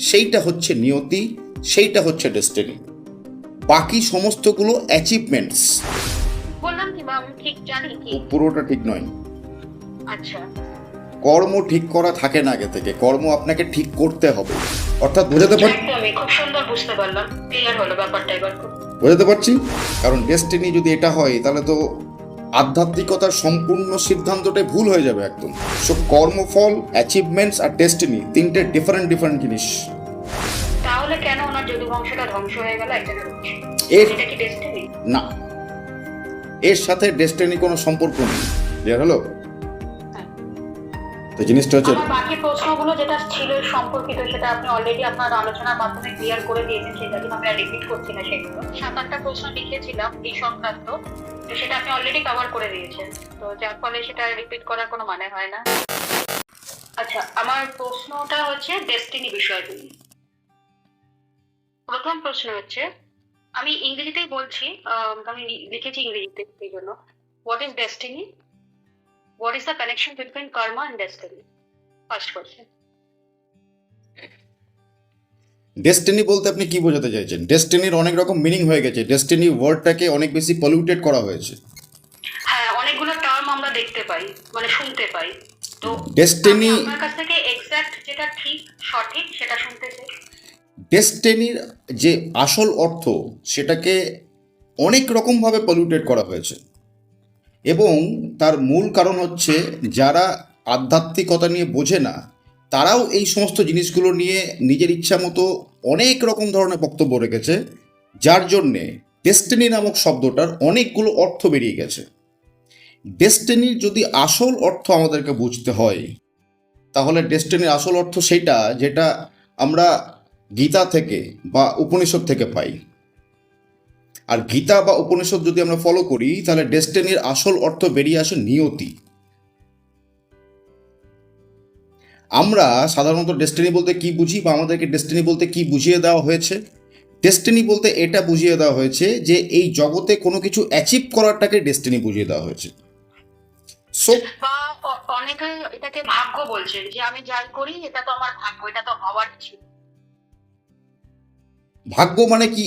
সেইটা হচ্ছে নিয়তি সেইটা হচ্ছে ডেস্টিনি বাকি সমস্তগুলো অ্যাচিভমেন্টস বললাম কি আমি ঠিক জানি কি? পুরোটা ঠিক নয়। আচ্ছা। কর্ম ঠিক করা থাকে না আগে থেকে কর্ম আপনাকে ঠিক করতে হবে। অর্থাৎ বোঝাতে পার একদমই খুব সুন্দর বুঝতে পারলাম। ক্লিয়ার হলো ব্যাপারটা এবার খুব। বোঝাতে পারছি? কারণ ডেস্টিনি যদি এটা হয় তাহলে তো আধ্যাত্মিকতার সম্পূর্ণ সিদ্ধান্তটাই ভুল হয়ে যাবে একদম। সো কর্মফল অ্যাচিভমেন্টস আর ডেস্টিনি তিনটে ডিফারেন্ট ডিফারেন্ট জিনিস। তাহলে কেন ওনার যদু বংশটা ধ্বংস হয়ে গেল একটা এর এটা কি ডেস্টিনি না। এর সাথে ডেস্টিনি কোনো সম্পর্ক নেই। হলো? তো জিনিসটা হচ্ছে আমার বাকি প্রশ্নগুলো যেটা ছিল সম্পর্কিত, সেটা আপনি অলরেডি আপনার আলোচনার মাধ্যমে ক্লিয়ার করে দিয়েছেন, সেটা কিন্তু আমি আর রিপিট করছি না সেগুলো। সাত আটটা প্রশ্ন লিখেছিলাম এই সংক্রান্ত, তো সেটা আপনি অলরেডি কভার করে দিয়েছেন। তো যার ফলে সেটা রিপিট করার কোনো মানে হয় না। আচ্ছা আমার প্রশ্নটা হচ্ছে ডেস্টিনি বিষয়টি নিয়ে। প্রথম প্রশ্ন হচ্ছে, আমি ইংরেজিতেই বলছি আমি লিখেছি ইংরেজিতে এই জন্য। What is destiny What is the connection between karma and destiny? First question. Destiny বলতে আপনি কি বোঝাতে চাইছেন? ডেস্টিনির অনেক রকম মিনিং হয়ে গেছে। ডেস্টিনি ওয়ার্ডটাকে অনেক বেশি পলিউটেড করা হয়েছে। হ্যাঁ অনেকগুলো টার্ম আমরা দেখতে পাই মানে শুনতে পাই। তো Destiny- আমি আপনার কাছ থেকে এক্সাক্ট যেটা ঠিক সঠিক সেটা শুনতে চাই। ডেস্টিনির যে আসল অর্থ সেটাকে অনেক রকমভাবে পলিউটেড করা হয়েছে। এবং তার মূল কারণ হচ্ছে যারা আধ্যাত্মিকতা নিয়ে বোঝে না, তারাও এই সমস্ত জিনিসগুলো নিয়ে নিজের ইচ্ছা মতো অনেক রকম ধরনের বক্তব্য রেখেছে, যার জন্যে ডেস্টিনি নামক শব্দটার অনেকগুলো অর্থ বেরিয়ে গেছে। ডেস্টিনির যদি আসল অর্থ আমাদেরকে বুঝতে হয়, তাহলে ডেস্টিনির আসল অর্থ সেটা যেটা আমরা গীতা থেকে বা উপনিষদ থেকে পাই। আর গীতা বা উপনিষদ যদি আমরা ফলো করি, তাহলে ডেস্টিনির আসল অর্থ বেরিয়ে আসে নিয়তি। আমরা সাধারণত ডেস্টিনি বলতে কি বুঝি বা আমাদেরকে ডেস্টিনি বলতে কি বুঝিয়ে দেওয়া হয়েছে? ডেস্টিনি বলতে এটা বুঝিয়ে দেওয়া হয়েছে যে এই জগতে কোনো কিছু অ্যাচিভ করাটাকে ডেস্টিনি বুঝিয়ে দেওয়া হয়েছে। অনেকে এটাকে ভাগ্য বলছেন যে আমি যাই করি, এটা তো আমার ভাগ্য, এটা তো হওয়ার ছিল। ভাগ্য মানে কি?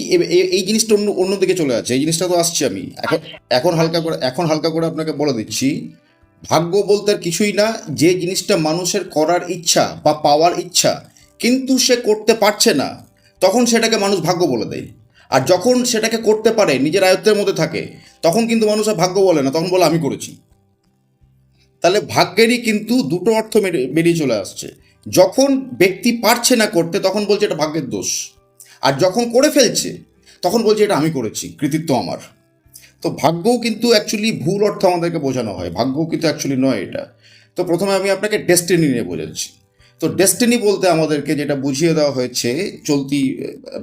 এই জিনিসটা অন্য অন্যদিকে চলে যাচ্ছে। এই জিনিসটা তো আসছে আমি। এখন এখন হালকা করে, এখন হালকা করে আপনাকে বলে দিচ্ছি, ভাগ্য বলতে আর কিছুই না, যে জিনিসটা মানুষের করার ইচ্ছা বা পাওয়ার ইচ্ছা, কিন্তু সে করতে পারছে না, তখন সেটাকে মানুষ ভাগ্য বলে দেয়। আর যখন সেটাকে করতে পারে, নিজের আয়ত্তের মধ্যে থাকে, তখন কিন্তু মানুষ আর ভাগ্য বলে না, তখন বলে, আমি করেছি। তাহলে ভাগ্যেরই কিন্তু দুটো অর্থ বেরিয়ে চলে আসছে। যখন ব্যক্তি পারছে না করতে, তখন বলছে এটা ভাগ্যের দোষ। আর যখন করে ফেলছে, তখন বলছে, এটা আমি করেছি, কৃতিত্ব আমার। তো ভাগ্যও কিন্তু অ্যাকচুয়ালি ভুল অর্থ আমাদেরকে বোঝানো হয়। ভাগ্যও কিন্তু অ্যাকচুয়ালি নয় এটা। তো প্রথমে আমি আপনাকে ডেস্টিনি নিয়ে বোঝাচ্ছি তো ডেস্টিনি বলতে আমাদেরকে যেটা বুঝিয়ে দেওয়া হয়েছে চলতি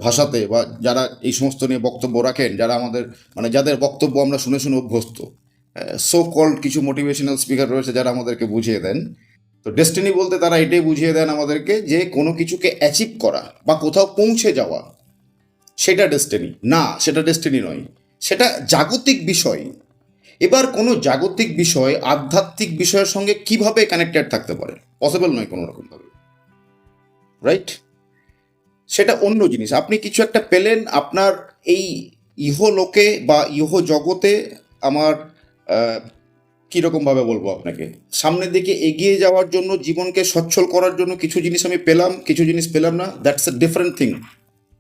ভাষাতে বা যারা এই সমস্ত নিয়ে বক্তব্য রাখেন, যারা আমাদের মানে যাদের বক্তব্য আমরা শুনে শুনে অভ্যস্ত সো কল্ড কিছু মোটিভেশনাল স্পিকার রয়েছে যারা আমাদেরকে বুঝিয়ে দেন। তো ডেস্টিনি বলতে তারা এটাই বুঝিয়ে দেন আমাদেরকে যে কোনো কিছুকে অ্যাচিভ করা বা কোথাও পৌঁছে যাওয়া, সেটা ডেস্টিনি না, সেটা ডেস্টিনি নয়। সেটা জাগতিক বিষয়। এবার কোনো জাগতিক বিষয়, আধ্যাত্মিক বিষয়ের সঙ্গে কীভাবে কানেক্টেড থাকতে পারে? পসিবল নয় কোনো রকমভাবে রাইট সেটা অন্য জিনিস। আপনি কিছু একটা পেলেন, আপনার এই ইহলোকে বা ইহ জগতে আমার কীরকমভাবে বলব আপনাকে? সামনের দিকে এগিয়ে যাওয়ার জন্য, জীবনকে সচ্ছল করার জন্য কিছু জিনিস আমি পেলাম, কিছু জিনিস পেলাম না। দ্যাটস এ ডিফারেন্ট থিং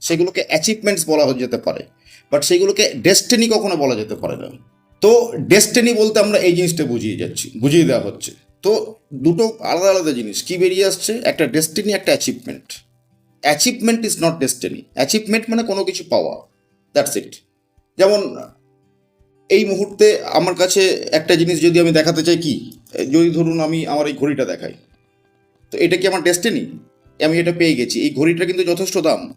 সেগুলোকে অ্যাচিভমেন্টস বলা যেতে পারে বাট সেগুলোকে ডেস্টিনি কখনো বলা যেতে পারে না। তো ডেস্টিনি বলতে আমরা এই জিনিসটা বুঝিয়ে যাচ্ছি, বুঝিয়ে দেওয়া হচ্ছে। তো দুটো আলাদা আলাদা জিনিস, কী বেরিয়ে আসছে? একটা ডেস্টিনি একটা achievement achievement is not destiny achievement মানে কোনো কিছু পাওয়া। দ্যাটস ইট যেমন এই মুহূর্তে আমার কাছে একটা জিনিস যদি আমি দেখাতে চাই কি? যদি ধরুন আমি আমার এই ঘড়িটা দেখাই, তো এটা কি আমার ডেস্টিনি আমি এটা পেয়ে গেছি। এই ঘড়িটা কিন্তু যথেষ্ট দাম।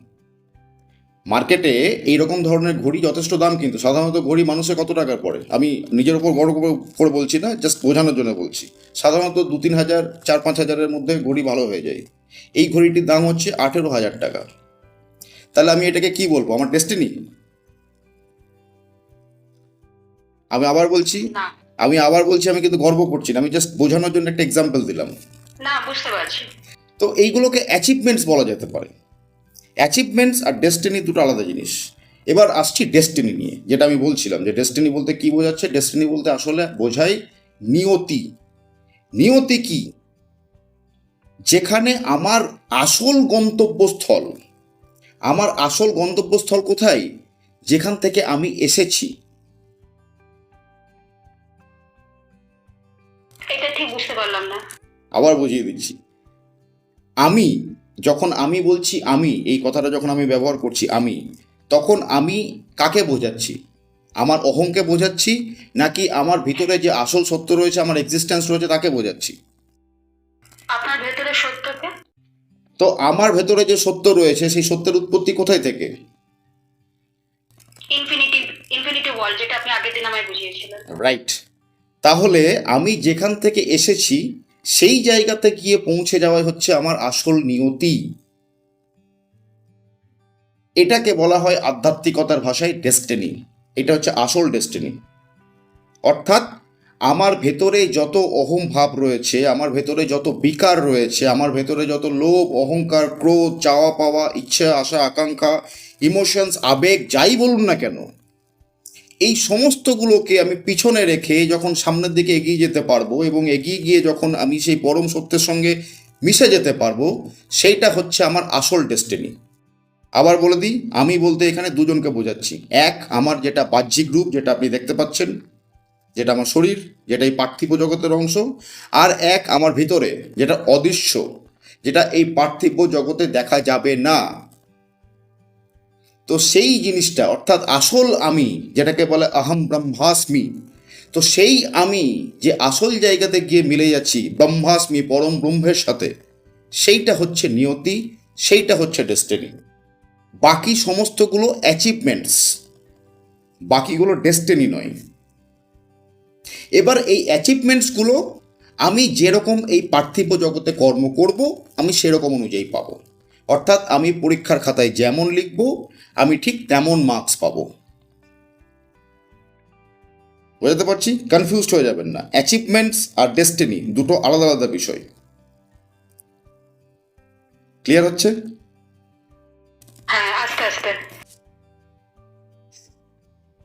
মার্কেটে এইরকম ধরনের ঘড়ি যথেষ্ট দাম কিন্তু। সাধারণত ঘড়ি মানুষের কত টাকার পড়ে? আমি নিজের ওপর বড় করে- করে বলছি না জাস্ট বোঝানোর জন্য বলছি। সাধারণত দু তিন হাজার চার পাঁচ হাজারের মধ্যে ঘড়ি ভালো হয়ে যায়। এই ঘড়িটির দাম হচ্ছে আঠেরো হাজার টাকা। তাহলে আমি এটাকে কি বলব? আমার ডেস্টিনি আমি আবার বলছি আমি আবার বলছি আমি কিন্তু গর্ব করছি না। আমি জাস্ট বোঝানোর জন্য একটা এক্সাম্পল দিলাম। না বুঝতে পারছি। তো এইগুলোকে অ্যাচিভমেন্টস বলা যেতে পারে। অ্যাচিভমেন্টস আর ডেস্টিনি দুটো আলাদা জিনিস। এবার আসছি ডেস্টিনি নিয়ে যেটা আমি বলছিলাম যে ডেস্টিনি বলতে কি বোঝাচ্ছে? ডেস্টিনি বলতে আসলে বোঝায় নিয়তি। নিয়তি কি? যেখানে আমার আসল গন্তব্যস্থল আমার আসল গন্তব্যস্থল কোথায়? যেখান থেকে আমি এসেছি। না আবার বুঝিয়ে দিচ্ছি। আমি যখন আমি বলছি আমি এই কথাটা যখন আমি ব্যবহার করছি আমি তখন আমি কাকে বোঝাচ্ছি? আমার অহংকে বোঝাচ্ছি নাকি আমার ভিতরে যে আসল সত্য রয়েছে আমার এক্সিস্টেন্স রয়েছে তাকে বোঝাচ্ছি? আপনার ভেতরে সত্যকে? তো আমার ভেতরে যে সত্য রয়েছে সেই সত্যের উৎপত্তি কোথায় থেকে? ইনফিনিটি ইনফিনিটি ওয়ার্ল্ড যেটা আপনি আগের দিন আমায় বুঝিয়েছিলেন। রাইট তাহলে আমি যেখান থেকে এসেছি, সেই জায়গাতে গিয়ে পৌঁছে যাওয়াই হচ্ছে আমার আসল নিয়তি। এটাকে বলা হয় আধ্যাত্মিকতার ভাষায় ডেস্টিনি এটা হচ্ছে আসল ডেস্টিনি অর্থাৎ, আমার ভেতরে যত অহম ভাব রয়েছে, আমার ভেতরে যত বিকার রয়েছে, আমার ভেতরে যত লোভ, অহংকার, ক্রোধ চাওয়া পাওয়া ইচ্ছা, আশা, আকাঙ্ক্ষা ইমোশনস আবেগ, যাই বলুন না কেন এই সমস্তগুলোকে আমি পিছনে রেখে যখন সামনের দিকে এগিয়ে যেতে পারব এবং এগিয়ে গিয়ে যখন আমি সেই পরম সত্যের সঙ্গে মিশে যেতে পারব, সেইটা হচ্ছে আমার আসল ডেস্টিনি আবার বলে দিই, আমি বলতে এখানে দুজনকে বোঝাচ্ছি। এক, আমার যেটা বাহ্যিক রূপ, যেটা আপনি দেখতে পাচ্ছেন, যেটা আমার শরীর, যেটা এই পার্থিব জগতের অংশ। আর এক, আমার ভিতরে যেটা অদৃশ্য, যেটা এই পার্থিব জগতে দেখা যাবে না। তো সেই জিনিসটা, অর্থাৎ আসল আমি, যেটাকে বলে আহম ব্রহ্মাস্মি, তো সেই আমি যে আসল জায়গাতে গিয়ে মিলে যাচ্ছি, ব্রহ্মাস্মি, পরম ব্রহ্মের সাথে, সেইটা হচ্ছে নিয়তি, সেইটা হচ্ছে ডেস্টিনি বাকি সমস্তগুলো অ্যাচিভমেন্টস বাকিগুলো ডেস্টিনি নয়। এবার এই অ্যাচিভমেন্টসগুলো আমি যেরকম এই পার্থিব জগতে কর্ম করব, আমি সেরকম অনুযায়ী পাবো। অর্থাৎ আমি পরীক্ষার খাতায় যেমন লিখব আমি ঠিক তেমন মার্কস পাবো। বোঝাতে পারছি? কনফিউজড হয়ে যাবেন না। অ্যাচিভমেন্টস আর ডেস্টিনি দুটো আলাদা আলাদা বিষয়। ক্লিয়ার হচ্ছে? হ্যাঁ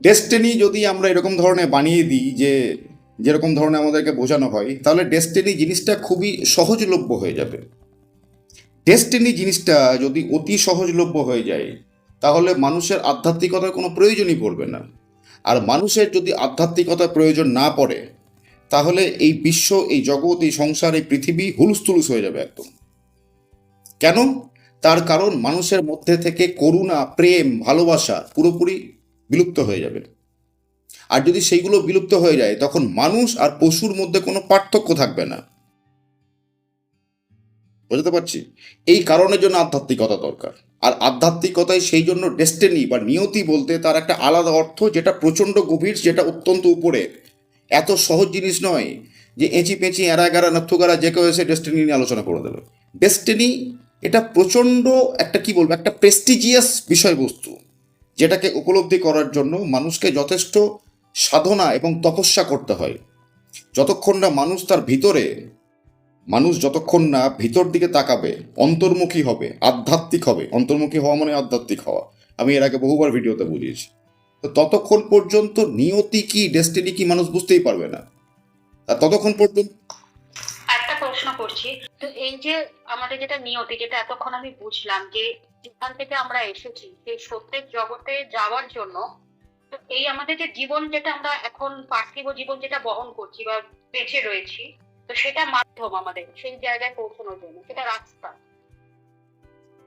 ডেস্টিনি যদি আমরা এরকম ধরনের বানিয়ে দিই যে যেরকম ধরনের আমাদেরকে বোঝানো হয় তাহলে ডেস্টিনি জিনিসটা খুবই সহজলভ্য হয়ে যাবে। ডেস্টিনি জিনিসটা যদি অতি সহজলভ্য হয়ে যায় তাহলে মানুষের আধ্যাত্মিকতার কোনো প্রয়োজনই পড়বে না। আর মানুষের যদি আধ্যাত্মিকতার প্রয়োজন না পড়ে, তাহলে এই বিশ্ব, এই জগৎ, এই সংসার, এই পৃথিবী হুলুস্থুলুস হয়ে যাবে একদম। কেন? তার কারণ মানুষের মধ্যে থেকে করুণা, প্রেম, ভালোবাসা পুরোপুরি বিলুপ্ত হয়ে যাবে। আর যদি সেইগুলো বিলুপ্ত হয়ে যায়, তখন মানুষ আর পশুর মধ্যে কোনো পার্থক্য থাকবে না। বুঝতে পারছি? এই কারণের জন্য আধ্যাত্মিকতা দরকার। আর আধ্যাত্মিকতায় সেই জন্য ডেস্টিনি বা নিয়তি বলতে তার একটা আলাদা অর্থ যেটা প্রচণ্ড গভীর, যেটা অত্যন্ত উপরে। এত সহজ জিনিস নয় যে এঁচি পেঁচি, এরা গারা নথুগারা যে কেউ এসে ডেস্টিনি নিয়ে আলোচনা করে দেবে। ডেস্টিনি এটা প্রচণ্ড একটা কি বলব, একটা প্রেস্টিজিয়াস বিষয়বস্তু, যেটাকে উপলব্ধি করার জন্য মানুষকে যথেষ্ট সাধনা এবং তপস্যা করতে হয়। যতক্ষণ না মানুষ তার ভিতরে মানুষ যতক্ষণ না ভিতর দিকে তাকাবে, অন্তর্মুখী হবে, আধ্যাত্মিক হবে, অন্তর্মুখী হওয়া মানে আধ্যাত্মিক হওয়া। আমি এর আগে বহুবার ভিডিওতে বুঝিয়েছি। তো ততক্ষণ পর্যন্ত নিয়তি কি ডেস্টিনি কি মানুষ বুঝতেই পারবে না। আর ততক্ষণ পর্যন্ত একটা প্রশ্ন করছি। তো এই যে আমাদের যেটা নিয়তি, যেটা এতক্ষণ আমি বুঝলাম যে যেখান থেকে আমরা এসেছি সেই সত্যের জগতে যাওয়ার জন্য, তো এই আমাদের যে জীবন যেটা আমরা এখন পার্থিব জীবন যেটা বহন করছি বা বেঁচে রয়েছি তো সেটা মাধ্যম আমাদের সেই জায়গায় পৌঁছানোর জন্য সেটা রাস্তা।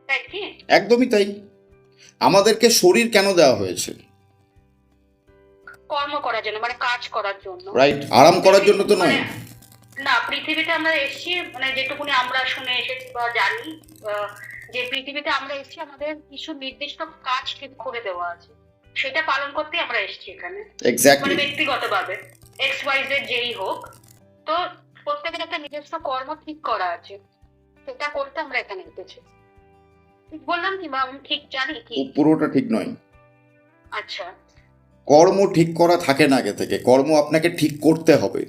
তাই কি? একদমই তাই। আমাদেরকে শরীর কেন দেওয়া হয়েছে? কর্ম করার জন্য মানে কাজ করার জন্য। রাইট আরাম করার জন্য তো নয়। মানে, না পৃথিবীতে আমরা এসেছি মানে যেটুকুনি আমরা শুনে এসেছি বা জানি যে পৃথিবীতে আমরা এসেছি আমাদের কিছু নির্দিষ্ট কাজ ঠিক করে দেওয়া আছে। সেটা পালন করতে আমরা এসেছি এখানে। মানে ব্যক্তিগতভাবে এক্স ওয়াই জেড যেই হোক। তো প্রত্যেকের একটা নিজস্ব কর্ম ঠিক করা আছে। সেটা করতে আমরা এখানে এসেছি। ঠিক বললাম কি বা আমি ঠিক জানি কি? পুরোটা ঠিক নয়। আচ্ছা। কর্ম ঠিক করা থাকে না আগে থেকে। কর্ম আপনাকে ঠিক করতে হবে।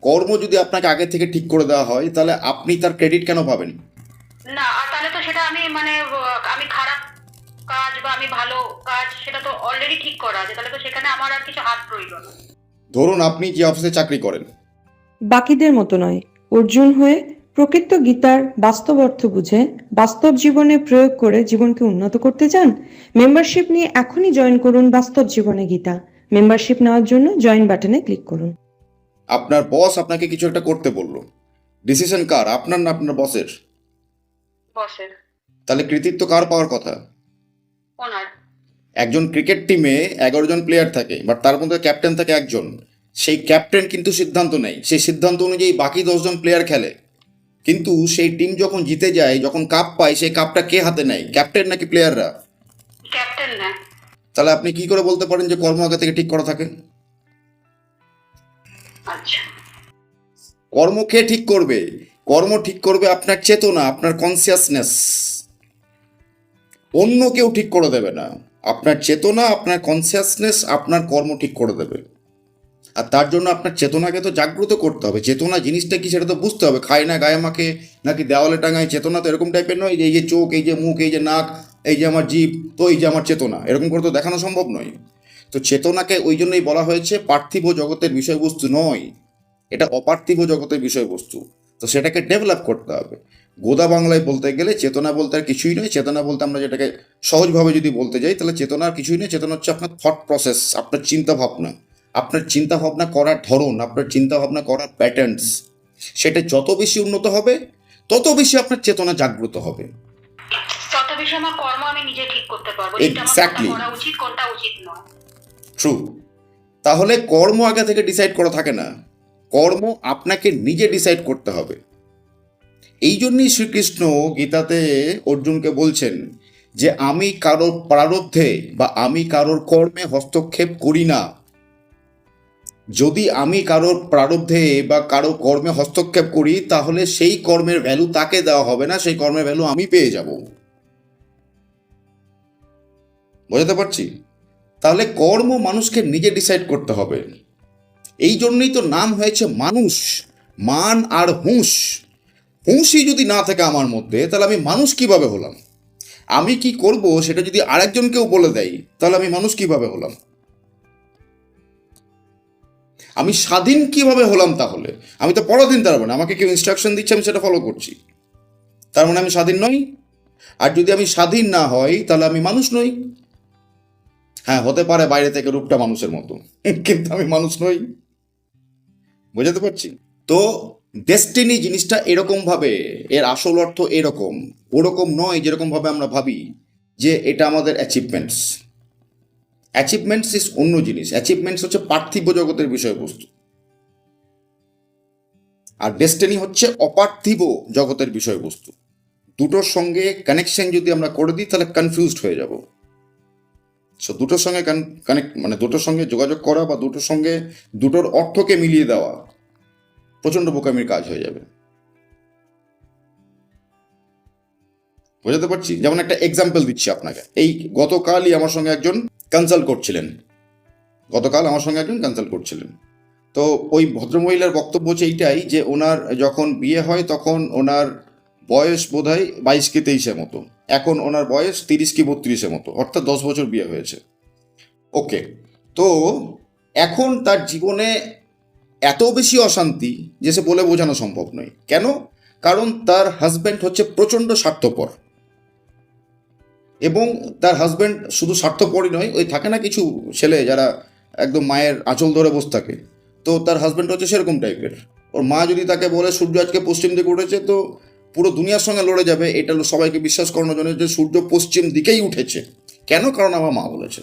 কর্ম যদি আপনাকে আগে থেকে ঠিক করে দেওয়া হয় তাহলে আপনি তার ক্রেডিট কেন পাবেন? না আর তাহলে তো সেটা আমি মানে আমি খারাপ কাজ বা আমি ভালো কাজ সেটা তো অলরেডি ঠিক করা আছে। তাহলে তো সেখানে আমার আর কিছু হাত রইল না। ধরুন আপনি যে অফিসে চাকরি করেন। বাকিদের মতো নয়। অর্জুন হয়ে প্রকৃত গীতার বাস্তব অর্থ বুঝে বাস্তব জীবনে প্রয়োগ করে জীবনকে উন্নত করতে চান? মেম্বারশিপ নিয়ে এখনই জয়েন করুন বাস্তব জীবনে গীতা। মেম্বারশিপ নেওয়ার জন্য জয়েন বাটনে ক্লিক করুন। আপনার বস আপনাকে কিছু একটা করতে বলল। ডিসিশন কার? আপনার না আপনার বসের বসের তাহলে কৃতিত্ব কার পাওয়ার কথা? ওনার। একজন ক্রিকেট টিমে এগারো জন প্লেয়ার থাকে বাট তার মধ্যে ক্যাপ্টেন থাকে একজন। সেই ক্যাপ্টেন কিন্তু সিদ্ধান্ত নেই সেই সিদ্ধান্ত অনুযায়ী বাকি দশজন প্লেয়ার খেলে। কিন্তু সেই টিম যখন জিতে যায় যখন কাপ পায় সেই কাপটা কে হাতে নেয়? ক্যাপ্টেন নাকি প্লেয়াররা ক্যাপ্টেন না। তাহলে আপনি কি করে বলতে পারেন যে কর্ম আগে থেকে ঠিক করা থাকে? আচ্ছা। কর্ম কে ঠিক করবে? কর্ম ঠিক করবে আপনার চেতনা আপনার কনসিয়াসনেস অন্য কেউ ঠিক করে দেবে না। আপনার চেতনা আপনার কনসিয়াসনেস আপনার কর্ম ঠিক করে দেবে। আর তার জন্য আপনার চেতনাকে তো জাগ্রত করতে হবে। চেতনা জিনিসটা কি সেটা তো বুঝতে হবে। খায় না গায়ে মাখে, নাকি দেওয়ালে টাঙায়, চেতনা তো এরকম টাইপের নয় যে এই যে চোখ, এই যে মুখ, এই যে নাক, এই যে আমার জীব, তো এই যে আমার চেতনা। এরকম করে তো দেখানো সম্ভব নয়। তো চেতনাকে ওই জন্যই বলা হয়েছে পার্থিব জগতের বিষয়বস্তু নয়। এটা অপার্থিব জগতের বিষয়বস্তু। তো সেটাকে ডেভেলপ করতে হবে। গোদা বাংলায় বলতে গেলে চেতনা বলতে আর কিছুই নয়। চেতনা বলতে আমরা যেটাকে সহজভাবে যদি বলতে যাই, তাহলে চেতনা আর কিছুই নয়। চেতনা হচ্ছে আপনার থট প্রসেস আপনার চিন্তা ভাবনা। আপনার চিন্তা ভাবনা করার ধরন আপনার চিন্তা ভাবনা করার প্যাটার্নস সেটা যত বেশি উন্নত হবে তত বেশি আপনার চেতনা জাগ্রত হবে। ট্রু তাহলে কর্ম আগে থেকে ডিসাইড করা থাকে না। কর্ম আপনাকে নিজে ডিসাইড করতে হবে। এই জন্যই শ্রীকৃষ্ণ গীতাতে অর্জুনকে বলছেন যে আমি কারোর প্রারব্ধে বা আমি কারোর কর্মে হস্তক্ষেপ করি না। যদি আমি কারোর প্রারব্ধে বা কারও কর্মে হস্তক্ষেপ করি, তাহলে সেই কর্মের ভ্যালু তাকে দেওয়া হবে না, সেই কর্মের ভ্যালু আমি পেয়ে যাব। বোঝাতে পারছি? তাহলে কর্ম মানুষকে নিজে ডিসাইড করতে হবে। এই জন্যই তো নাম হয়েছে মানুষ, মান আর হুঁশ। হুঁশই যদি না থাকে আমার মধ্যে, তাহলে আমি মানুষ কীভাবে হলাম? আমি কি করব সেটা যদি আরেকজনকেও বলে দেয়, তাহলে আমি মানুষ কীভাবে হলাম? আমি স্বাধীন কীভাবে হলাম তাহলে? আমি তো পরাধীন তার মানে আমাকে কেউ ইনস্ট্রাকশন দিচ্ছে, আমি সেটা ফলো করছি। তার মানে আমি স্বাধীন নই? আর যদি আমি স্বাধীন না হই, তাহলে আমি মানুষ নই? হ্যাঁ হতে পারে বাইরে থেকে রূপটা মানুষের মতো, কিন্তু আমি মানুষ নই। বোঝাতে পারছি? তো ডেস্টিনি জিনিসটা এরকম ভাবে এর আসল অর্থ এরকম। ওরকম নয় যেরকম ভাবে আমরা ভাবি যে এটা আমাদের অ্যাচিভমেন্টস অ্যাচিভমেন্টস ইস অন্য জিনিস। অ্যাচিভমেন্টস হচ্ছে পার্থিব জগতের বিষয়বস্তু। আর ডেস্টিনি হচ্ছে অপার্থিব জগতের বিষয়বস্তু। দুটোর সঙ্গে কানেকশন যদি আমরা করে দিই, তাহলে কনফিউজড হয়ে যাব। সো দুটোর সঙ্গে কানেক্ট মানে দুটোর সঙ্গে যোগাযোগ করা বা দুটোর সঙ্গে দুটোর অর্থকে মিলিয়ে দেওয়া প্রচণ্ড বোকামির কাজ হয়ে যাবে। বোঝাতে পারছি? যেমন একটা এক্সাম্পল দিচ্ছি আপনাকে। এই গতকালই আমার সঙ্গে একজন কনসাল্ট করছিলেন। গতকাল আমার সঙ্গে একজন কনসাল্ট করছিলেন। তো ওই ভদ্রমহিলার বক্তব্য হচ্ছে এইটাই যে ওনার যখন বিয়ে হয় তখন ওনার বয়স বোধ হয় বাইশ কি তেইশের মতো। এখন ওনার বয়স তিরিশ কি বত্রিশের মতো। অর্থাৎ দশ বছর বিয়ে হয়েছে। ওকে, তো এখন তার জীবনে এত বেশি অশান্তি যে সে বলে বোঝানো সম্ভব নয়। কেন? কারণ তার হাজব্যান্ড হচ্ছে প্রচণ্ড স্বার্থপর। এবং তার হাজব্যান্ড শুধু স্বার্থপরই নয়, ওই থাকে না কিছু ছেলে যারা একদম মায়ের আঁচল ধরে বসে থাকে। তো তার হাজব্যান্ড হচ্ছে সেরকম টাইপের। ওর মা যদি তাকে বলে, সূর্য আজকে পশ্চিম দিকে উঠেছে, তো পুরো দুনিয়ার সঙ্গে লড়ে যাবে। এটা সবাইকে বিশ্বাস করানোর জন্য যে সূর্য পশ্চিম দিকেই উঠেছে। কেন? কারণ আমার মা বলেছে।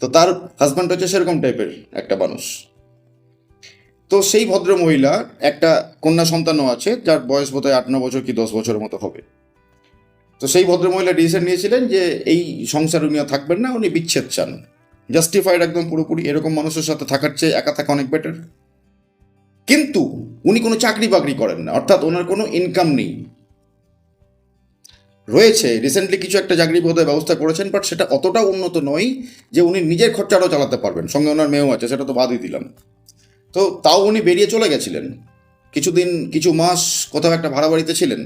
তো তার হাজব্যান্ড হচ্ছে সেরকম টাইপের একটা মানুষ। তো সেই ভদ্র মহিলা একটা কন্যা সন্তানও আছে, যার বয়স বোধহয় আট ন বছর কি দশ বছরের মতো হবে। তো সেই ভদ্র মহিলা ডিসিশন নিয়েছিলেন যে এই সংসার উনি থাকবেন না, উনি বিচ্ছেদ চান। জাস্টিফাইড একদম পুরোপুরি, এরকম মানুষের সাথে থাকার চেয়ে একা থাকা অনেক বেটার কিন্তু উনি কোনো চাকরি বাকরি করেন না, অর্থাৎ ওনার কোনো ইনকাম নেই। রয়েছে রিসেন্টলি কিছু একটা চাকরি বোধহয় ব্যবস্থা করেছেন বাট সেটা অতটা উন্নত নয় যে উনি নিজের খরচাটাও চালাতে পারবেন। সঙ্গে ওনার মেয়েও আছে, সেটা তো বাদই দিলাম। তো তাও উনি বেরিয়ে চলে গেছিলেন। কিছুদিন, কিছু মাস কোথাও একটা ভাড়া বাড়িতে ছিলেন।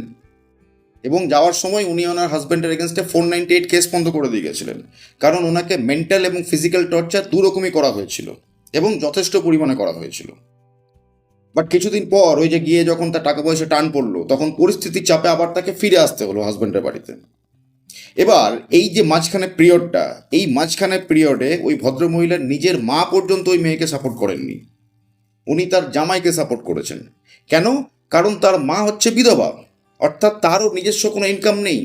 এবং যাওয়ার সময় উনি ওনার হাজব্যান্ডের এগেনস্টে ফোর নাইনটি এইট কেস বন্ধ করে দিয়ে গেছিলেন। কারণ ওনাকে মেন্টাল এবং ফিজিক্যাল টর্চার দু রকমই করা হয়েছিল এবং যথেষ্ট পরিমাণে করা হয়েছিল। বাট কিছুদিন পর ওই যে গিয়ে যখন তার টাকা পয়সা টান পড়ল, তখন পরিস্থিতির চাপে আবার তাকে ফিরে আসতে হলো হাজব্যান্ডের বাড়িতে। এবার এই যে মাঝখানে পিরিয়ডটা এই মাঝখানে পিরিয়ডে ওই ভদ্রমহিলার নিজের মা পর্যন্ত ওই মেয়েকে সাপোর্ট করেননি। উনি তার জামাইকে সাপোর্ট করেছেন। কেন? কারণ তার মা হচ্ছে বিধবা। অর্থাৎ তারও নিজস্ব কোনো ইনকাম নেই।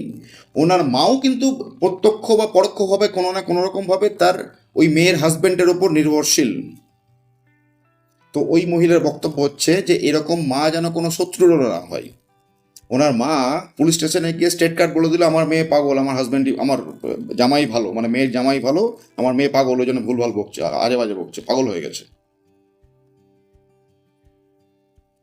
ওনার মাও কিন্তু প্রত্যক্ষ বা পরোক্ষভাবে কোনো না কোনো রকমভাবে তার ওই মেয়ের হাজব্যান্ডের ওপর নির্ভরশীল। তো ওই মহিলার বক্তব্য হচ্ছে যে, এরকম মা যেন কোনো শত্রুরও না হয়। ওনার মা পুলিশ স্টেশনে গিয়ে স্টেট কার্ড বলে দিল, আমার মেয়ে পাগল, আমার হাজব্যান্ড আমার জামাই ভালো মানে মেয়ের জামাই ভালো, আমার মেয়ে পাগল, ওই জন্য ভুলভাল বকছে আজে বাজে বকছে, পাগল হয়ে গেছে।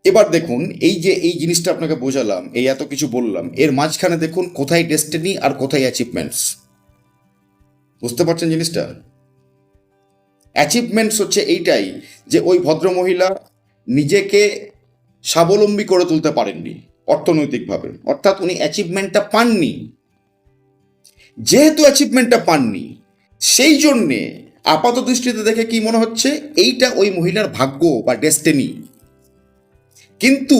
এবার দেখুন, এই যে, এই জিনিসটা আপনাকে বোঝালাম, এই এত কিছু বললাম, এর মাঝখানে দেখুন কোথায় ডেস্টিনি আর কোথায় অ্যাচিভমেন্টস বুঝতে পারছেন জিনিসটা? অ্যাচিভমেন্টস হচ্ছে এইটাই যে ওই ভদ্রমহিলা নিজেকে স্বাবলম্বী করে তুলতে পারেননি, অর্থনৈতিকভাবে। অর্থাৎ উনি অ্যাচিভমেন্টটা পাননি। যেহেতু অ্যাচিভমেন্টটা পাননি, সেই জন্যে আপাত দৃষ্টিতে দেখে কি মনে হচ্ছে? এইটা ওই মহিলার ভাগ্য বা ডেস্টিনি কিন্তু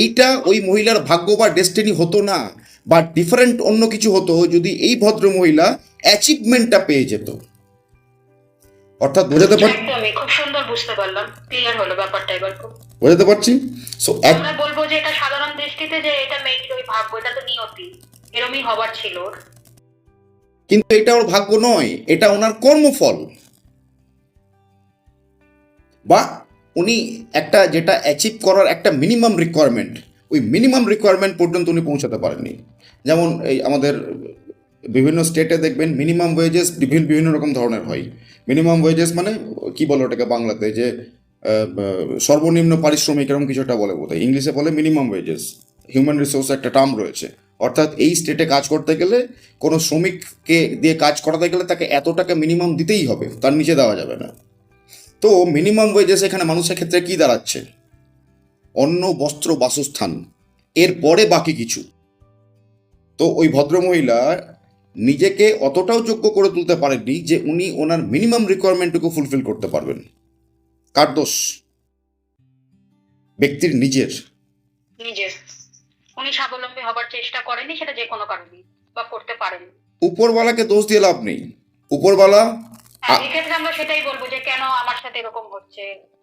এইটা ওই মহিলার ভাগ্য বা ডেস্টিনি হতো না বা ডিফারেন্ট অন্য কিছু হতো যদি এই ভদ্র মহিলা অ্যাচিভমেন্টটা পেয়ে যেত। অর্থাৎ বোঝাতে পার একদমই খুব সুন্দর বুঝতে পারলাম ক্লিয়ার হলো ব্যাপারটা এবার বোঝাতে পারছি? সো আমরা বলব যে এটা সাধারণ দৃষ্টিতে যে এটা মেয়েটির ওই ভাগ্য এটা তো নিয়তি এরমই হবার ছিল কিন্তু এটা ওর ভাগ্য নয় এটা ওনার কর্মফল। বা উনি একটা যেটা অ্যাচিভ করার একটা মিনিমাম রিকোয়ারমেন্ট ওই মিনিমাম রিকোয়ারমেন্ট পর্যন্ত উনি পৌঁছাতে পারেননি। যেমন এই আমাদের বিভিন্ন স্টেটে দেখবেন মিনিমাম ওয়েজেস বিভিন্ন বিভিন্ন রকম ধরনের হয়। মিনিমাম ওয়েজেস মানে কি বলে ওটাকে বাংলাতে? যে সর্বনিম্ন পারিশ্রমিক এরকম কিছু একটা বলে বোধ ইংলিশে বলে মিনিমাম ওয়েজেস হিউম্যান রিসোর্স একটা টার্ম রয়েছে। অর্থাৎ এই স্টেটে কাজ করতে গেলে, কোনো শ্রমিককে দিয়ে কাজ করাতে গেলে তাকে এত টাকা মিনিমাম দিতেই হবে, তার নিচে দেওয়া যাবে না। তো মিনিমাম ওয়েজেস এখানে মানুষের ক্ষেত্রে কি দাঁড়াচ্ছে? অন্ন বস্ত্র বাসস্থান এর পরে বাকি কিছু। তো ওই ভদ্রমহিলা নিজেকে অতটাও যোগ্য করে তুলতে পারেননি যে উনি ওনার মিনিমাম রিকোয়ারমেন্টটুকু ফুলফিল করতে পারবেন। কার দোষ? ব্যক্তির নিজের। নিজের। উনি স্বাবলম্বী হবার চেষ্টা করেনি সেটা যে কোনো কারণে বা করতে পারেনি উপরওয়ালাকে দোষ দিয়ে লাভ নেই। উপরওয়ালা এক্ষেত্রে আমরা সেটাই বলব যে কেন আমার সাথে এরকম হচ্ছে?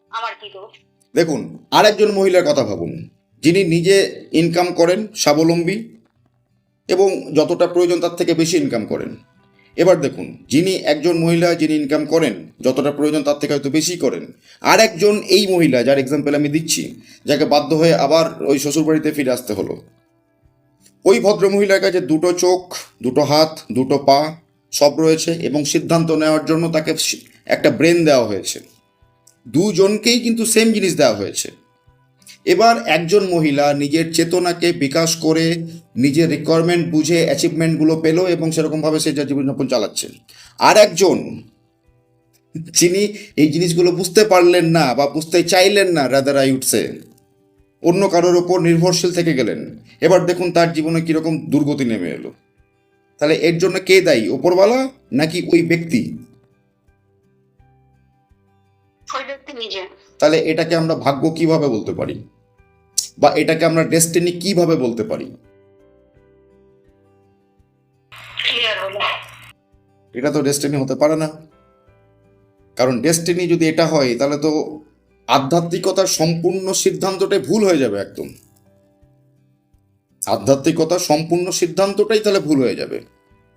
আমার কি দোষ? দেখুন আরেকজন মহিলার কথা ভাবুন। যিনি নিজে ইনকাম করেন স্বাবলম্বী এবং যতটা প্রয়োজন তার থেকে বেশি ইনকাম করেন। এবার দেখুন যিনি একজন মহিলা যিনি ইনকাম করেন যতটা প্রয়োজন তার থেকে হয়তো বেশি করেন। আর একজন এই মহিলা যার এক্সাম্পল আমি দিচ্ছি যাকে বাধ্য হয়ে আবার ওই শ্বশুরবাড়িতে ফিরে আসতে হলো। ওই ভদ্র মহিলার কাছে দুটো চোখ দুটো হাত দুটো পা সব রয়েছে এবং সিদ্ধান্ত নেওয়ার জন্য তাকে একটা ব্রেন দেওয়া হয়েছে। দুজনকেই কিন্তু সেম জিনিস দেওয়া হয়েছে। এবার একজন মহিলা নিজের চেতনাকে বিকাশ করে নিজের রিকোয়ারমেন্ট বুঝে অ্যাচিভমেন্টগুলো পেল এবং সেরকমভাবে সে যা জীবনযাপন চালাচ্ছে। আর একজন, যিনি এই জিনিসগুলো বুঝতে পারলেন না বা বুঝতে চাইলেন না, রাদার আই উঠছে অন্য কারোর ওপর নির্ভরশীল থেকে গেলেন। এবার দেখুন তার জীবনে কীরকম দুর্গতি নেমে এলো। তাহলে এর জন্য কে দায়ী ওপরওয়ালা নাকি ওই ব্যক্তি? তাহলে এটাকে আমরা ভাগ্য কীভাবে বলতে পারি? বা এটাকে আমরা ডেস্টিনি কীভাবে বলতে পারি? এটা তো ডেস্টিনি হতে পারে না। কারণ ডেস্টিনি যদি এটা হয় তাহলে তো আধ্যাত্মিকতার সম্পূর্ণ সিদ্ধান্তটাই ভুল হয়ে যাবে একদম। আধ্যাত্মিকতার সম্পূর্ণ সিদ্ধান্তটাই তাহলে ভুল হয়ে যাবে।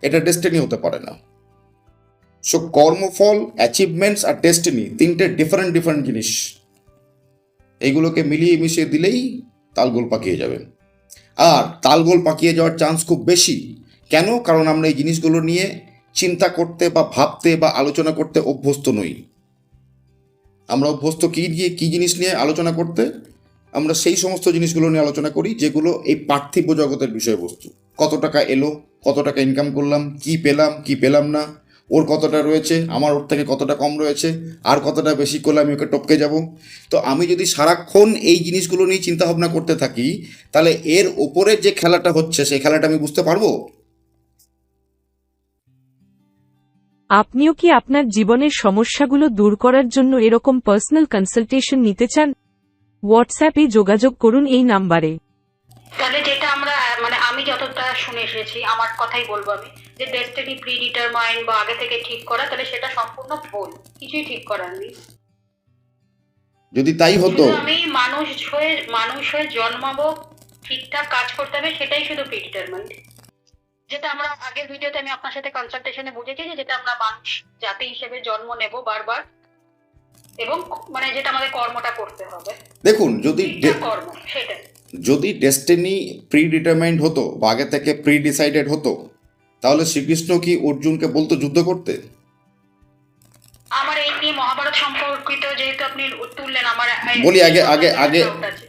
এটা ডেস্টিনি হতে পারে না। সো কর্মফল অ্যাচিভমেন্টস আর ডেস্টিনি তিনটে ডিফারেন্ট ডিফারেন্ট জিনিস। এইগুলোকে মিলিয়ে মিশিয়ে দিলেই তালগোল পাকিয়ে যাবে। আর তালগোল পাকিয়ে যাওয়ার চান্স খুব বেশি। কেন? কারণ আমরা এই জিনিসগুলো নিয়ে চিন্তা করতে বা ভাবতে বা আলোচনা করতে অভ্যস্ত নই। আমরা অভ্যস্ত কী নিয়ে কী জিনিস নিয়ে আলোচনা করতে? আমরা সেই সমস্ত জিনিসগুলো নিয়ে আলোচনা করি, যেগুলো এই পার্থিব জগতের বিষয়বস্তু। কত টাকা এলো, কত টাকা ইনকাম করলাম, কি পেলাম কি পেলাম না, ওর কতটা রয়েছে, আমার ওর থেকে কতটা কম রয়েছে, আর কতটা বেশি করলে আমি ওকে টপকে যাব। তো আমি যদি সারাক্ষণ এই জিনিসগুলো নিয়ে চিন্তা ভাবনা করতে থাকি, তাহলে এর ওপরে যে খেলাটা হচ্ছে, সেই খেলাটা আমি বুঝতে পারব? আপনিও কি আপনার জীবনের সমস্যাগুলো দূর করার জন্য এরকম পার্সোনাল কনসালটেশন নিতে চান? হোয়াটসঅ্যাপে যোগাযোগ করুন এই নাম্বারে। তাহলে যেটা আমরা মানে আমি যতটা শুনে এসেছি আমার কথাই বলব আমি যে ডেস্টিনি প্রি ডিটারমাইন্ড বা আগে থেকে ঠিক করা তাহলে সেটা সম্পূর্ণ ভুল। কিছুই ঠিক করার নেই। যদি তাই হতো আমি মানুষ হয়ে মানুষ হয়ে জন্মাবো ঠিকঠাক কাজ করতে হবে সেটাই শুধু প্রি ডিটারমাইন্ড যেটা আমরা আগের ভিডিওতে আমি আপনার সাথে কনসালটেশনে বুঝেছি যে যেটা আমরা মানুষ জাতি হিসেবে জন্ম নেব বারবার এবং মানে যেটা আমাদের কর্মটা করতে হবে। দেখুন যদি কর্ম সেটাই। যদি ডেস্টিনি প্রি ডিটারমাইন্ড হতো বা আগে থেকে প্রি ডিসাইডেড হতো তাহলে শ্রীকৃষ্ণ কি অর্জুনকে বলতো যুদ্ধ করতে? আমার এই নিয়ে মহাভারত সম্পর্কিত যেহেতু আপনি তুললেন আমার বলি আগে আগে আগে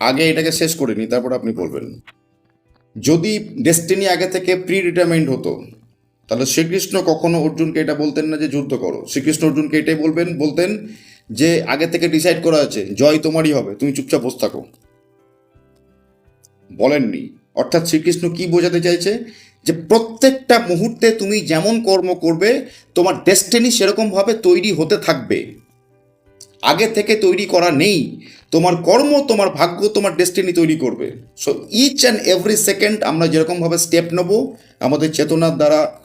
আগে এটাকে শেষ করে নি তারপর আপনি বলবেন। যদি ডেস্টিনি আগে থেকে প্রি ডিটারমাইন্ড হতো তাহলে শ্রীকৃষ্ণ কখনো অর্জুনকে এটা বলতেন না যে যুদ্ধ করো। শ্রীকৃষ্ণ অর্জুনকে এটাই বলবেন বলতেন যে আগে থেকে ডিসাইড করা আছে, জয় তোমারই হবে, তুমি চুপচাপ বসে থাকো। বলেননি। অর্থাৎ শ্রীকৃষ্ণ কি বোঝাতে চাইছে? যে প্রত্যেকটা মুহূর্তে তুমি যেমন কর্ম করবে, তোমার ডেস্টিনি সেরকমভাবে তৈরি হতে থাকবে। আগে থেকে তৈরি করা নেই। তোমার কর্ম, তোমার ভাগ্য, তোমার ডেস্টিনি তৈরি করবে। So each and every second আমরা যেরকমভাবে স্টেপ নেব, আমাদের চেতনার দ্বারা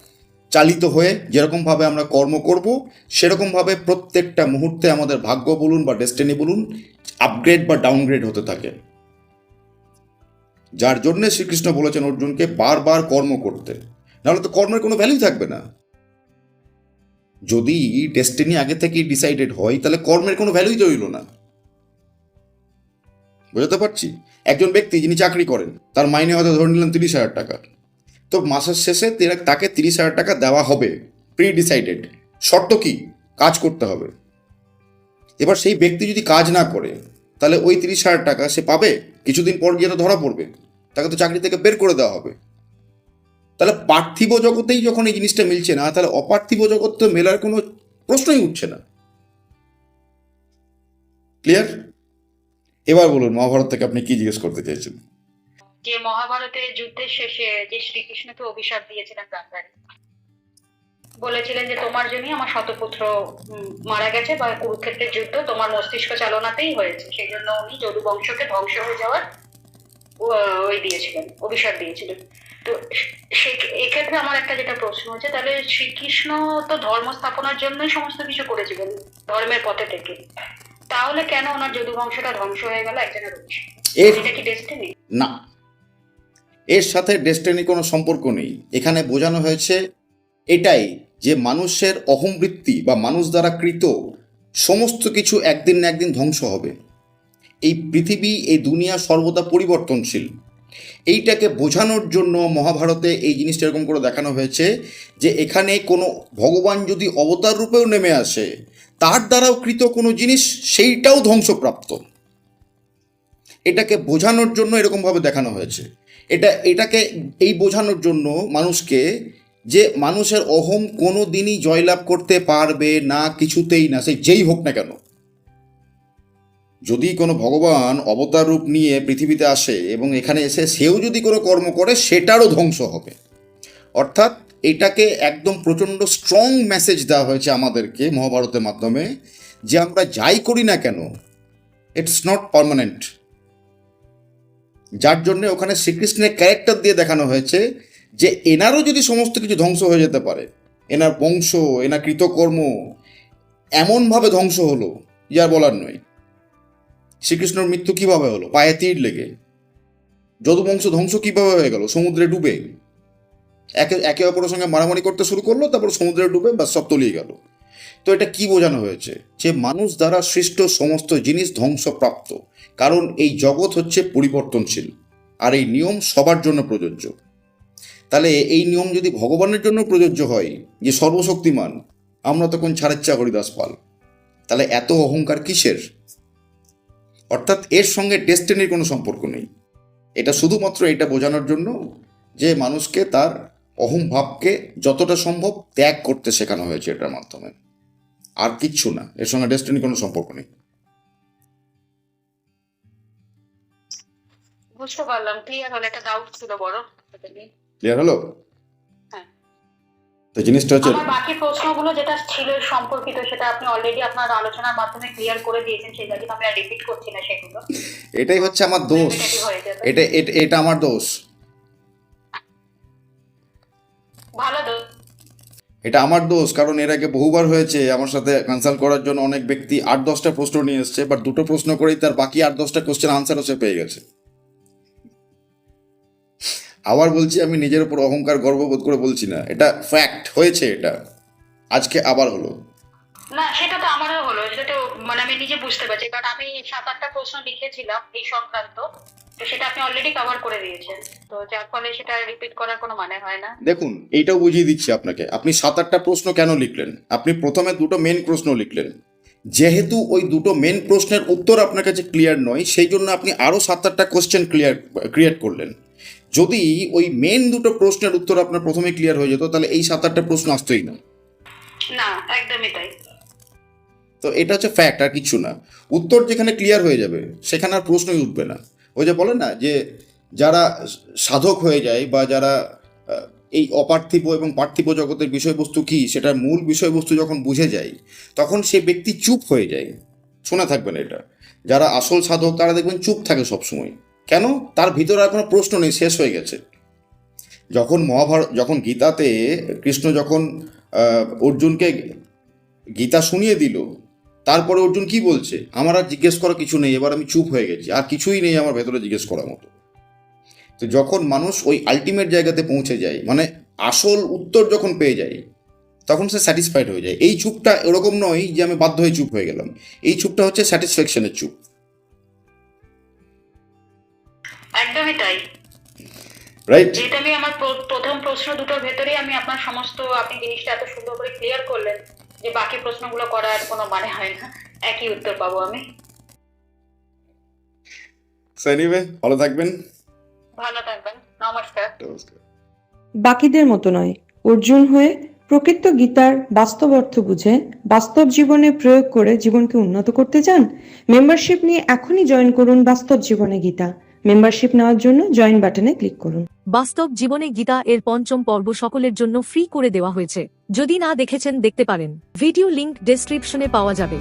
চালিত হয়ে যেরকমভাবে আমরা কর্ম করব, সেরকমভাবে প্রত্যেকটা মুহূর্তে আমাদের ভাগ্য বলুন বা ডেস্টিনি বলুন আপগ্রেড বা ডাউনগ্রেড হতে থাকে। যার জন্যে শ্রীকৃষ্ণ বলেছেন অর্জুনকে বারবার কর্ম করতে। নাহলে তো কর্মের কোনো ভ্যালু থাকবে না। যদি ডেস্টিনি আগে থেকেই ডিসাইডেড হয়, তাহলে কর্মের কোনো ভ্যালুই তো রইল না। বুঝতে পারছি? একজন ব্যক্তি যিনি চাকরি করেন, তার মাইনে হয়তো ধরে নিলেন তিরিশ হাজার টাকা। তো মাসের শেষে তাকে তিরিশ হাজার টাকা দেওয়া হবে প্রি ডিসাইডেড শর্ত কি? কাজ করতে হবে। এবার সেই ব্যক্তি যদি কাজ না করে, তাহলে ওই তিরিশ হাজার টাকা সে পাবে? কিছুদিন পর গিয়ে ধরা পড়বে। তাকে তো চাকরি থেকে বের করে দেওয়া হবে। তাহলে পার্থিব জগতেই যখন এই জিনিসটা মিলছে না, তাহলে অপার্থিব জগৎ তো মেলার কোনো প্রশ্নই উঠছে না। ক্লিয়ার এবার বলুন, মহাভারত থেকে আপনি কি জিজ্ঞেস করতে চাইছেন? যে মহাভারতের যুদ্ধের শেষে যে শ্রীকৃষ্ণকে অভিশাপ দিয়েছিলেন গান্ধারী বলেছিলেন যে তোমার জন্যই আমার শতপুত্র মারা গেছে বা কুরুক্ষেত্রের যুদ্ধ তোমার মস্তিষ্ক চালনাতেই হয়েছে। সেই জন্য উনি যদু বংশকে ধ্বংস হয়ে যাওয়ার ওই দিয়েছিলেন অভিশাপ দিয়েছিলেন। তো সে এক্ষেত্রে আমার একটা যেটা প্রশ্ন হচ্ছে তাহলে শ্রীকৃষ্ণ তো ধর্ম স্থাপনার জন্যই সমস্ত কিছু করেছিলেন ধর্মের পথে থেকে। তাহলে কেন ওনার যদু বংশটা ধ্বংস হয়ে গেল একজনের অভিশাপ? এটা কি ডেস্টিনি না। এর সাথে ডেস্টিনি কোনো সম্পর্ক নেই। এখানে বোঝানো হয়েছে, এটাই যে মানুষের অহংবৃত্তি বা মানুষ দ্বারা কৃত সমস্ত কিছু একদিন না একদিন ধ্বংস হবে। এই পৃথিবী, এই দুনিয়া সর্বদা পরিবর্তনশীল। এইটাকে বোঝানোর জন্য মহাভারতে এই জিনিসটা এরকম করে দেখানো হয়েছে যে এখানে কোনো ভগবান যদি অবতার রূপেও নেমে আসে, তার দ্বারাও কৃত কোনো জিনিস, সেইটাও ধ্বংসপ্রাপ্ত। এটাকে বোঝানোর জন্য এরকমভাবে দেখানো হয়েছে। এটা, এটাকে এই বোঝানোর জন্য মানুষকে যে মানুষের অহম কোনো দিনই জয়লাভ করতে পারবে না, কিছুতেই না, সে যেই হোক না কেন। যদি কোনো ভগবান অবতার রূপ নিয়ে পৃথিবীতে আসে এবং এখানে এসে সেও যদি কোনো কর্ম করে, সেটারও ধ্বংস হবে। অর্থাৎ এটাকে একদম প্রচণ্ড স্ট্রং মেসেজ দেওয়া হয়েছে আমাদেরকে মহাভারতের মাধ্যমে যে আমরা যাই করি না কেন ইটস নট পার্মানেন্ট যার জন্য ওখানে শ্রীকৃষ্ণের ক্যারেক্টার দিয়ে দেখানো হয়েছে যে এনারও যদি সমস্ত কিছু ধ্বংস হয়ে যেতে পারে, এনার বংশ, এনার কৃতকর্ম এমনভাবে ধ্বংস হলো যার বলার নয়। শ্রীকৃষ্ণর মৃত্যু কীভাবে হলো? পায়ে তীর লেগে। যদুবংশ ধ্বংস কীভাবে হয়ে গেল? সমুদ্রে ডুবে। একে একে অপরের সঙ্গে মারামারি করতে শুরু করল, তারপর সমুদ্রে ডুবে বা সব তলিয়ে গেল। তো এটা কি বোঝানো হয়েছে? যে মানুষ দ্বারা সৃষ্ট সমস্ত জিনিস ধ্বংসপ্রাপ্ত। কারণ এই জগৎ হচ্ছে পরিবর্তনশীল। আর এই নিয়ম সবার জন্য প্রযোজ্য। তাহলে এই নিয়ম যদি ভগবানের জন্য প্রযোজ্য হয়, যে সর্বশক্তিমান, আমরা তখন ছাড়েচ্ছা হরিদাস পাল। তাহলে এত অহংকার কিসের? অর্থাৎ এর সঙ্গে ডেস্টিনির কোনো সম্পর্ক নেই। এটা শুধুমাত্র এটা বোঝানোর জন্য যে মানুষকে তার অহম ভাবকে যতটা সম্ভব ত্যাগ করতে শেখানো হয়েছে এটার মাধ্যমে। আর কিচ্ছু না। এর সঙ্গে ডেস্টিনি কোনো সম্পর্ক নেই। বুঝতে পারলাম। ক্লিয়ার হলো একটা ডাউট ছিল বড়। ক্লিয়ার হলো? হ্যাঁ। তো জিনিসটা হচ্ছে বাকি প্রশ্নগুলো যেটা ছিল সম্পর্কিত সেটা আপনি অলরেডি আপনার আলোচনার মাধ্যমে ক্লিয়ার করে দিয়েছেন সেটা কিন্তু আমি আর রিপিট করছি না সেগুলো। এটাই হচ্ছে আমার দোষ। এটা- এটা আমার দোষ। এটা আমার দোষ, কারণ এর আগে বহুবার হয়েছে আমার সাথে কনসাল্ট করার জন্য অনেক ব্যক্তি আট, দশটা প্রশ্ন নিয়ে এসছে বাট দুটো প্রশ্ন করেই তার বাকি আট, দশটা কোশ্চেন আনসারও সে পেয়ে গেছে। আবার বলছি, আমি নিজের উপর অহংকার, গর্ববোধ করে বলছি না। এটা ফ্যাক্ট হয়েছে এটা। আজকে আবার হলো। না, সেটা তো আমারও হলো, সেটা তো মানে আমি নিজে বুঝতে পারছি কারণ আমি সাত, আটটা প্রশ্ন লিখেছিলাম এই সংক্রান্ত। তো সেটা আপনি অলরেডি কভার করে দিয়েছেন। তো যার ফলে সেটা রিপিট করার কোনো মানে হয় না। দেখুন এইটাও বুঝিয়ে দিচ্ছি আপনাকে। আপনি সাত আটটা প্রশ্ন কেন লিখলেন? আপনি প্রথমে দুটো মেন প্রশ্ন লিখলেন। যেহেতু ওই দুটো মেন প্রশ্নের উত্তর আপনার কাছে ক্লিয়ার নয় সেই জন্য আপনি আরও সাত আটটা কোশ্চেন ক্লিয়ার ক্রিয়েট করলেন। যদি ওই মেন দুটো প্রশ্নের উত্তর আপনার প্রথমে ক্লিয়ার হয়ে যেত তাহলে এই সাত আটটা প্রশ্ন আসতোই না। না একদমই তাই। তো এটা হচ্ছে ফ্যাক্ট আর কিছু না। উত্তর যেখানে ক্লিয়ার হয়ে যাবে সেখানে আর প্রশ্নই উঠবে না। ওই যে বলে না যে যারা সাধক হয়ে যায় বা যারা এই অপার্থিব এবং পার্থিব জগতের বিষয়বস্তু কি সেটার মূল বিষয়বস্তু যখন বুঝে যায়, তখন সে ব্যক্তি চুপ হয়ে যায়। শোনা থাকবেন এটা। যারা আসল সাধক, তারা দেখবেন চুপ থাকে সবসময়। কেন? তার ভিতরে আর কোনো প্রশ্ন নেই, শেষ হয়ে গেছে। যখন মহাভারত যখন গীতাতে কৃষ্ণ যখন অর্জুনকে গীতা শুনিয়ে দিল তারপরে অর্জুন কি বলছে? আমার আর জিজ্ঞেস করা কিছু নেই এবার আমি চুপ হয়ে গেছি। আর কিছুই নেই আমার ভেতরে জিজ্ঞেস করার মতো। তো যখন মানুষ ওই আলটিমেট জায়গাতে পৌঁছে যায় মানে আসল উত্তর যখন পেয়ে যায় তখন সে স্যাটিসফাইড হয়ে যায়। এই চুপটা এরকম নয় যে আমি বাধ্য হয়ে চুপ হয়ে গেলাম। এই চুপটা হচ্ছে স্যাটিসফ্যাকশনের চুপ। একদমই তাই। রাইট যেটা আমি আমার প্রথম প্রশ্ন দুটোর ভেতরেই আমি আপনার সমস্ত আপনি জিনিসটা এত সুন্দর করে ক্লিয়ার করলেন। যে বাকি প্রশ্নগুলো করার কোনো মানে হয় না। একই উত্তর পাবো আমি। এনিওয়ে ভালো থাকবেন। ভালো থাকবেন। নমস্কার। নমস্কার। বাকিদের মতো নয় অর্জুন হয়ে প্রকৃত গীতার বাস্তব অর্থ বুঝে বাস্তব জীবনে প্রয়োগ করে জীবনকে উন্নত করতে চান? মেম্বারশিপ নিয়ে এখনই জয়েন করুন বাস্তব জীবনে গীতা। মেম্বারশিপ নেওয়ার জন্য জয়েন বাটনে ক্লিক করুন। বাস্তব জীবনে গীতা এর পঞ্চম পর্ব সকলের জন্য ফ্রি করে দেওয়া হয়েছে। যদি না দেখেছেন, দেখতে পারেন। ভিডিও লিংক ডেসক্রিপশনে পাওয়া যাবে।